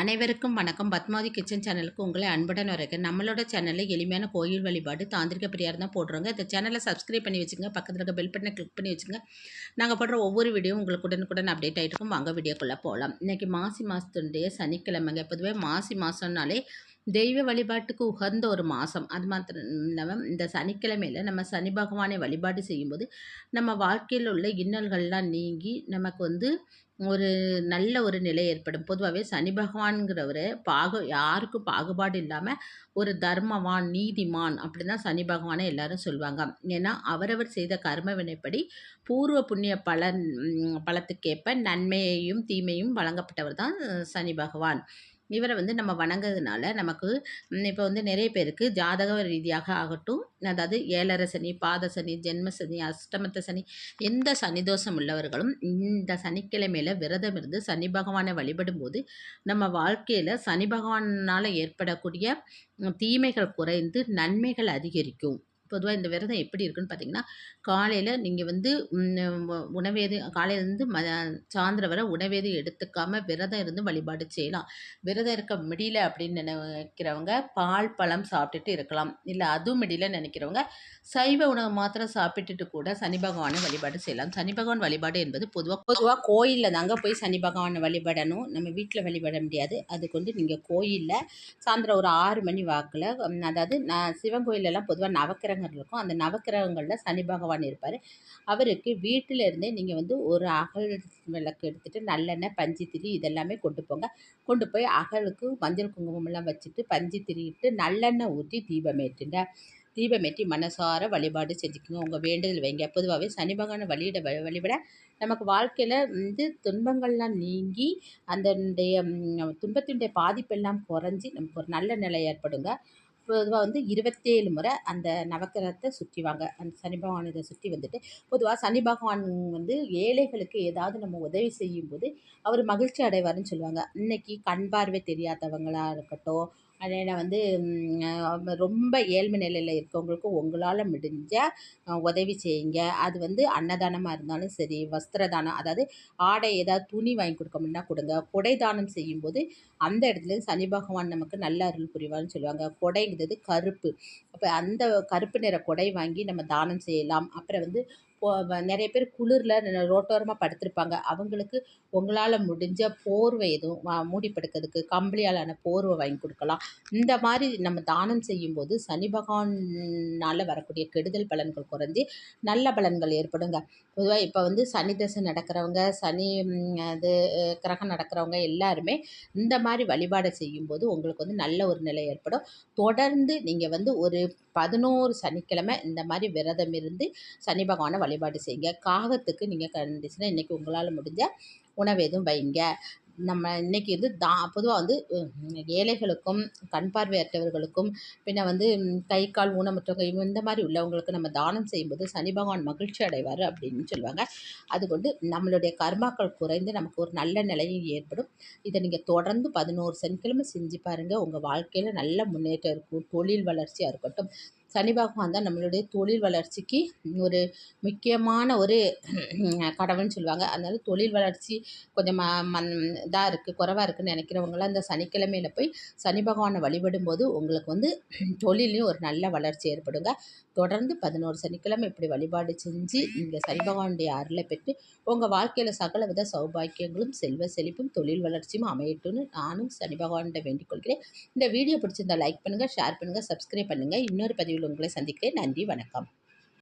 அனைவருக்கும் வணக்கம். பத்மாவதி கிச்சன் சேனலுக்கு உங்களை அன்புடன் வரைக்கும் நம்மளோட சேனலில் எளிமையான கோயில் வழிபாடு தாந்திரிக பிரியார் தான் போடுறோங்க இந்த சேனலை சப்ஸ்கிரைப் பண்ணி வச்சுங்க பக்கத்தில் இருக்க பெல் பட்டனை கிளிக் பண்ணி வச்சுங்க நாங்கள் போடுற ஒவ்வொரு வீடியோ உங்களுக்கு உடனுக்குடன் அப்டேட் ஆகிட்டு இருக்கும். வாங்க வீடியோக்குள்ளே போகலாம் இன்றைக்கி மாசி மாதத்துடைய சனிக்கிழமைங்க. பொதுவே மாசி மாதம்னாலே தெய்வ வழிபாட்டுக்கு உகந்த ஒரு மாதம் அது மாத்திரம் இல்லாமல் இந்த சனிக்கிழமையில் நம்ம சனி பகவானை வழிபாடு செய்யும்போது நம்ம வாழ்க்கையில் உள்ள இன்னல்கள்லாம் நீங்கி நமக்கு வந்து ஒரு நல்ல ஒரு நிலை ஏற்படும். பொதுவாகவே சனி பகவான்கிறவர் பாகு யாருக்கும் பாகுபாடு இல்லாமல் ஒரு தர்மவான் நீதிமான் அப்படி தான் சனி பகவானை எல்லாரும் சொல்லுவாங்க. ஏன்னா அவரவர் செய்த கர்ம வினைப்படி பூர்வ புண்ணிய பலன் பலத்துக்கேற்ப நன்மையையும் தீமையும் வழங்கப்பட்டவர் தான் சனி பகவான். இவரை வந்து நம்ம வணங்குறதுனால நமக்கு இப்போ வந்து நிறைய பேருக்கு ஜாதக ரீதியாக ஆகட்டும் அதாவது ஏழரை சனி பாத சனி ஜென்ம சனி அஷ்டமத்த சனி எந்த சனி தோஷம் உள்ளவர்களும் இந்த சனிக்கிழமையில் விரதம் இருந்து சனி பகவானை வழிபடும் போது நம்ம வாழ்க்கையில் சனி பகவானால் ஏற்படக்கூடிய தீமைகள் குறைந்து நன்மைகள் அதிகரிக்கும். பொதுவாக இந்த விரதம் எப்படி இருக்குன்னு பார்த்தீங்கன்னா காலையில் நீங்கள் வந்து உணவேது காலையிலேருந்து ம சாயந்தரம் வரை உணவேது எடுத்துக்காமல் விரதம் இருந்து வழிபாடு செய்யலாம். விரதம் இருக்க முடியல அப்படின்னு நினைக்கிறவங்க பால் பழம் சாப்பிட்டுட்டு இருக்கலாம். இல்லை அதுவும் முடியல நினைக்கிறவங்க சைவ உணவு மாத்திரம் சாப்பிட்டுட்டு கூட சனி பகவானை வழிபாடு செய்யலாம். சனி பகவான் வழிபாடு என்பது பொதுவாக பொதுவாக கோயிலில் தாங்க போய் சனி பகவானை வழிபடணும். நம்ம வீட்டில் வழிபட முடியாது. அதுக்கு வந்து நீங்கள் கோயிலில் சாயந்தரம் ஒரு ஆறு மணி வாக்கில் அதாவது நான் சிவன் கோயிலெல்லாம் பொதுவாக நவக்கிரக நவக்கிரகங்கள் இருக்கும். அந்த நவக்கிரகங்களில் சனி பகவான் இருப்பார். அவருக்கு வீட்டிலேருந்தே நீங்கள் வந்து ஒரு அகல் விளக்கு எடுத்துகிட்டு நல்லெண்ணெய் பஞ்சு திரி இதெல்லாமே கொண்டு போங்க. கொண்டு போய் அகலுக்கு மஞ்சள் குங்குமம்லாம் வச்சுட்டு பஞ்சு திரிட்டு நல்லெண்ணெய் ஊற்றி தீபம் ஏற்றுங்க தீபமேற்றி மனசார வழிபாடு செஞ்சுக்கோங்க. உங்கள் வேண்டுதல் வைங்க. பொதுவாகவே சனி பகவானை வழியிட வழிபட நமக்கு வாழ்க்கையில் வந்து துன்பங்கள்லாம் நீங்கி அந்த துன்பத்தினுடைய பாதிப்பெல்லாம் குறைஞ்சி நமக்கு ஒரு நல்ல நிலை ஏற்படுங்க. பொதுவாக வந்து இருபத்தேழு முறை அந்த நவக்கிரகத்தை சுற்றி வாங்க. அந்த சனி பகவான் இதை சுற்றி வந்துட்டு பொதுவாக சனி பகவான் வந்து ஏழைகளுக்கு ஏதாவது நம்ம உதவி செய்யும்போது அவர் மகிழ்ச்சி அடைவார்னு சொல்லுவாங்க. இன்றைக்கி கண் பார்வை தெரியாதவங்களாக இருக்கட்டும் அதில் வந்து ரொம்ப ஏழ்மை நிலையில் இருக்கவங்களுக்கு உங்களால் முடிஞ்ச உதவி செய்யுங்க. அது வந்து அன்னதானமாக இருந்தாலும் சரி வஸ்திர தானம் அதாவது ஆடை ஏதாவது துணி வாங்கி கொடுக்க முடியும்னா கொடுங்க. கொடை தானம் செய்யும்போது அந்த இடத்துல சனி பகவான் நமக்கு நல்ல அருள் புரிவார்னு சொல்லுவாங்க. கொடைங்கிறது கருப்பு. அப்போ அந்த கருப்பு நிற கொடை வாங்கி நம்ம தானம் செய்யலாம். அப்புறம் வந்து நிறைய பேர் குளிரில் ரோட்டோரமாக படுத்திருப்பாங்க. அவங்களுக்கு உங்களால் முடிஞ்ச போர்வை எதுவும் மூடி படுக்கிறதுக்கு கம்பளியாலான போர்வை வாங்கி கொடுக்கலாம். இந்த மாதிரி நம்ம தானம் செய்யும்போது சனி பகவானால் வரக்கூடிய கெடுதல் பலன்கள் குறைஞ்சி நல்ல பலன்கள் ஏற்படுங்க. பொதுவாக இப்போ வந்து சனி தசை நடக்கிறவங்க சனி அது கிரகம் நடக்கிறவங்க எல்லாருமே இந்த மாதிரி வழிபாடை செய்யும்போது உங்களுக்கு வந்து நல்ல ஒரு நிலை ஏற்படும். தொடர்ந்து நீங்கள் வந்து ஒரு பதினோரு சனிக்கிழமை இந்த மாதிரி விரதம் இருந்து சனி பகவானை வழி வழிபாடு செய்யுங்க காகத்துக்கு நீங்கள் கண்டிச்சுன்னா இன்றைக்கி உங்களால் முடிஞ்ச உணவு எதுவும் வைங்க. நம்ம இன்றைக்கி வந்து தா பொதுவாக வந்து ஏழைகளுக்கும் கண் பார்வையற்றவர்களுக்கும் பின்ன வந்து கை கால் ஊனமுற்றவங்க இந்த மாதிரி உள்ளவங்களுக்கு நம்ம தானம் செய்யும்போது சனி பகவான் மகிழ்ச்சி அடைவார் அப்படின்னு சொல்லுவாங்க. அது கொண்டு நம்மளுடைய கர்மாக்கள் குறைந்து நமக்கு ஒரு நல்ல நிலையும் ஏற்படும். இதை நீங்கள் தொடர்ந்து பதினோரு சனிக்கிழமை செஞ்சு பாருங்கள் உங்கள் வாழ்க்கையில் நல்ல முன்னேற்றம் இருக்கும். தொழில் வளர்ச்சியாக இருக்கட்டும். சனி பகவான் தான் நம்மளுடைய தொழில் வளர்ச்சிக்கு ஒரு முக்கியமான ஒரு கடவுள்னு சொல்லுவாங்க. அதனால் தொழில் வளர்ச்சி கொஞ்சம் ம மன் இதாக இருக்குது குறைவாக இருக்குதுன்னு நினைக்கிறவங்களாம் இந்த சனிக்கிழமையில் போய் சனி பகவானை வழிபடும் போது உங்களுக்கு வந்து தொழிலையும் ஒரு நல்ல வளர்ச்சி ஏற்படுங்க. தொடர்ந்து பதினோரு சனிக்கிழமை இப்படி வழிபாடு செஞ்சு நீங்கள் சனி பகவானுடைய அருளை பெற்று உங்கள் வாழ்க்கையில் சகல வித சௌபாக்கியங்களும் செல்வ செழிப்பும் தொழில் வளர்ச்சியும் அமையட்டும்னு நானும் சனி பகவான்கிட்ட வேண்டிக் கொள்கிறேன் இந்த வீடியோ பிடிச்சிருந்தால் லைக் பண்ணுங்கள் ஷேர் பண்ணுங்கள் சப்ஸ்கிரைப் பண்ணுங்கள் இன்னொரு பதிவில் உங்களை சந்திக்கிறேன். நன்றி வணக்கம்.